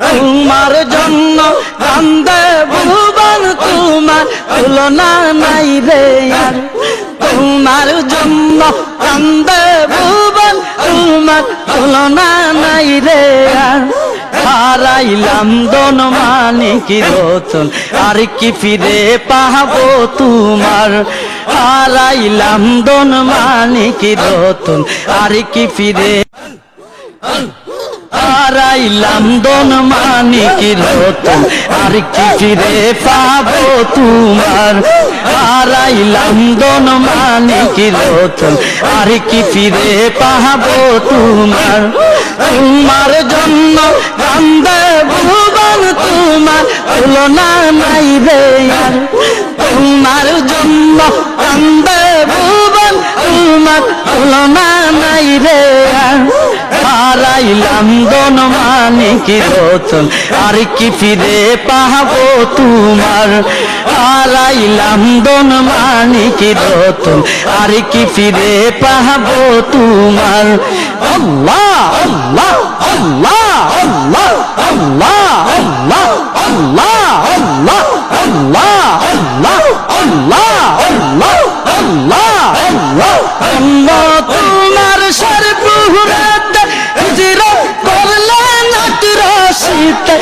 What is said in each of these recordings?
তোমার জন্য কান্দে ভুবন তোমার তুলনা নাই রে তোমার জন্য কান্দে ভুবন তোমার তুলনা নাই রে হারাইলাম দন মানিক রতন, আর কি ফিরে পাহাবো তোমার? হারাইলাম দন মানিক রতন, আর কি ফিরে হারাইলাম দন মানিক রতন। আর কি ফিরে পাবো তোমার? হারাইলাম দন মানিক রতন। আর কি ফিরে পাবো তোমার? তোমার জন্য কান্দে ভুবন তোমার। তুলনা নাই রে আর। তোমার জন্য কান্দে ভুবন তোমার। তুলনা হারাইলাম দন মানিক রতন আর কি ফিরে পাহাবো তোমার? হারাইলাম দন মানিক রতন আর কি ফিরে পাহাবো তোমার? আল্লাহ আল্লাহ আল্লাহ।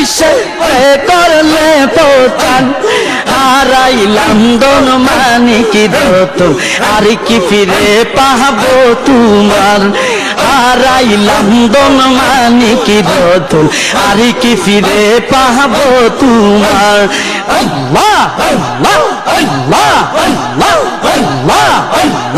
বিশ্ব করলে পৌঁছান হারাইলাম দন মানিক রতন আর কি ফিরে পাহাবো তোমার? হারাইলাম দন মানিক রতন আর কি ফিরে পাহাবো তোমার? আল্লাহ আল্লাহ আল্লাহ আল্লাহ আল্লাহ আল্লাহ।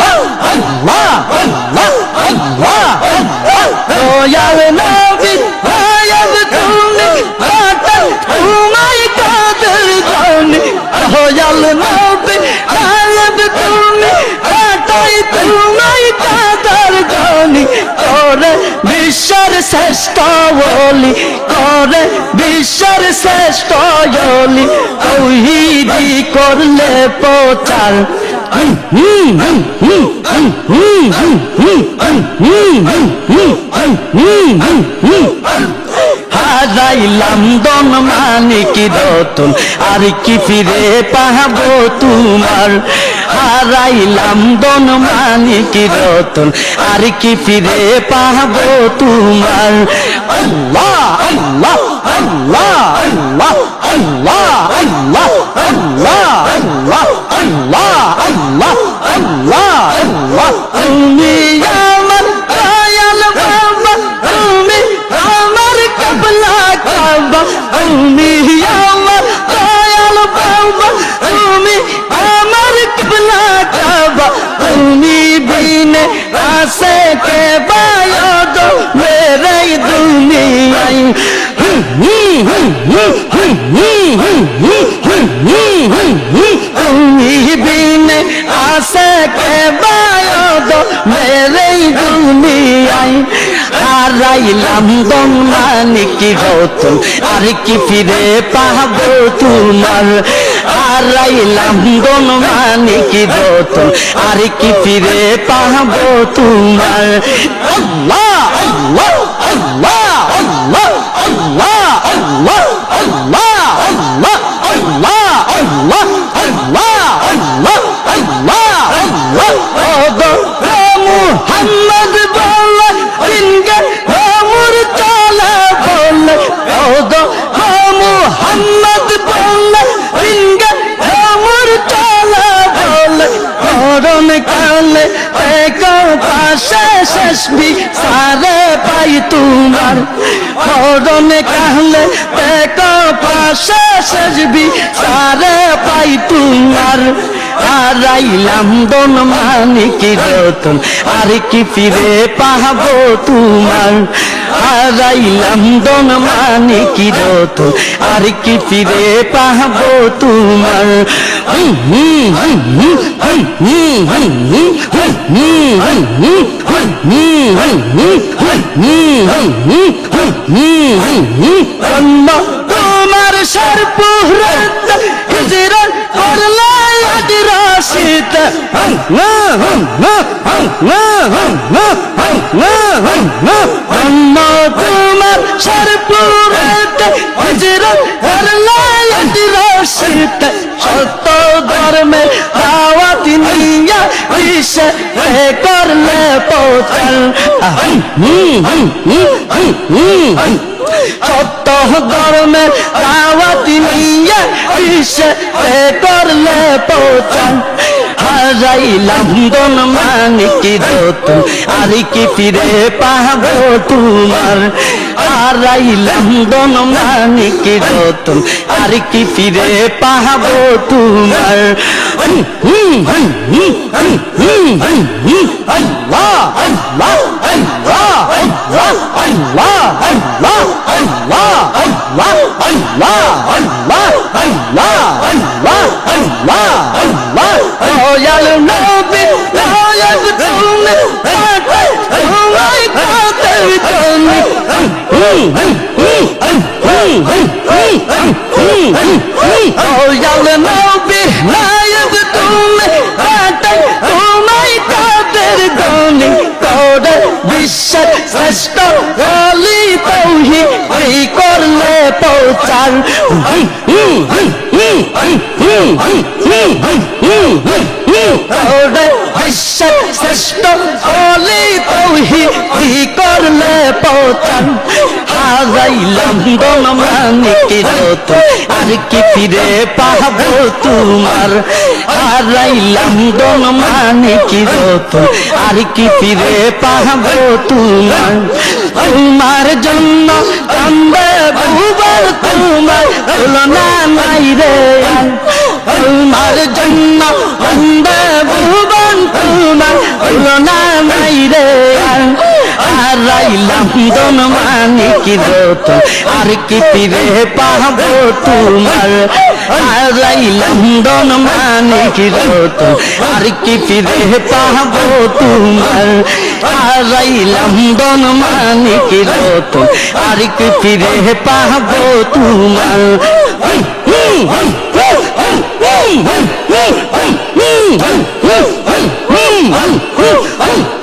শ্রেষ্ঠ বলি করে বিশ্বের শ্রেষ্ঠ বলি। তৌহিদি করলে প্রচার। হুম হারাইলাম দন মানিক রতন, আর কি ফিরে পাহাবো তোমার? হারাইলাম দন মানিক রতন, আর কি ফিরে পাহাবো তোমার? আল্লাহ আল্লাহ আল্লাহ আল্লাহ আল্লাহ আল্লাহ আল্লাহ আল্লাহ আল্লাহ से के बायो दो मेरे दुनिया तुम्हें बिन आसे के बायो दो मेरे दुनिया হারাইলাম দমানি কি রতন আর কি ফিরে পাবো তোমার হারাইলাম বন মানে কি রতন আর কি ফিরে পাবো তোমার? আল্লাহ আল্লাহ আল্লাহ। পাশে শেষবি, সারে পাই তোমার। মরণ কালে এক সারে পাই তোমার। হারাইলাম দন মানিক রতন, আর কি ফিরে পাবো তোমার? হারাইলাম দন মানে কি রতন, আর কি ফিরে পাবো তোমার তোমার সরপুরা করলা সীতা না না না না না না না দিশে করলে পৌঁছান সত্য গরমে দাওয়াত নিয়ে দিশে করলে পৌঁছান হারাইলাম দন মানিক রতন আর কি ফিরে পাবো তোমার হারাইলাম দন মানিক রতন আর কি ফিরে পাবো তোমার আল্লাহ আল্লাহ আল্লাহ আল্লাহ আল্লাহ আল্লাহ আল্লাহ আল্লাহ আল্লাহ আল্লাহ আল্লাহ দয়াল নবী দয়াল তুমি তোমায় কাদের তুমি দয়াল নবী নায়ক তুমি তোমায় কাদের গনি তোরে বিশ্বের শ্রেষ্ঠ বলি তৌহি করলে বিশ্বের শ্রেষ্ঠ বলি তৌহি করলে পৌঁছাল হারাইলাম দন মানিক রতন আর কি ফিরে পাবো তোমার? আর কি ফিরে পাবো তোমার? জন্য হারাইলাম দন মানি কি রতন আর কি পিরে পাহব তোমার হারাইলাম দন মানি কি রতন আর কি পিরে পাহব তোমার হারাইলাম দন মানি কি রতন আর কি পিরে পাহব তোমার Hey!